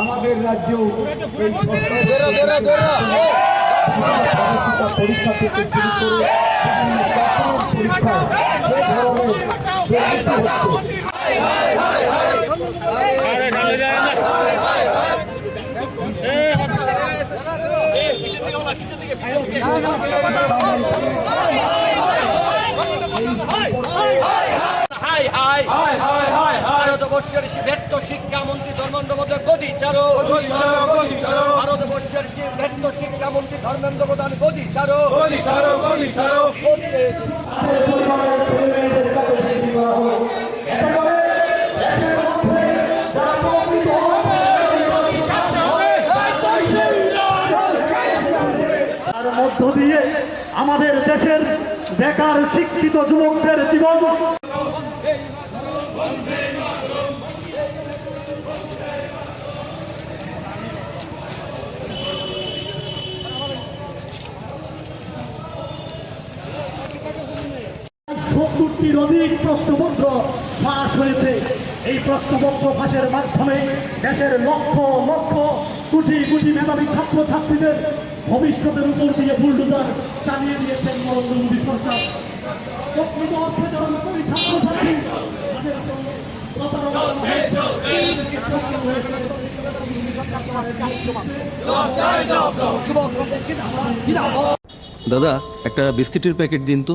আমাদের রাজ্য এই পরীক্ষা থেকে শুরু করে পরীক্ষায় ধরনের দুর্নীতি হচ্ছে ভারতবর্ষের শিক্ষামন্ত্রী ধর্মেন্দ্র প্রধান গদি ছাড়ো ভারতবর্ষের শিক্ষামন্ত্রী ধর্মেন্দ্র প্রধান গদি ছাড়ো গদি তার মধ্য দিয়ে আমাদের দেশের বেকার শিক্ষিত যুবকদের জীবন সত্তরটির অধিক প্রশ্নপত্র ফাঁস হয়েছে। এই প্রশ্নপত্র ফাঁসের মাধ্যমে দেশের লক্ষ লক্ষ কোটি কোটি মেধাবী ছাত্রছাত্রীদের ভবিষ্যতের উপর দিয়ে বুলডোজার চালিয়ে দিয়েছেন নরেন্দ্র মোদী সরকার। দাদা, একটা বিস্কিটের প্যাকেট দিন তো।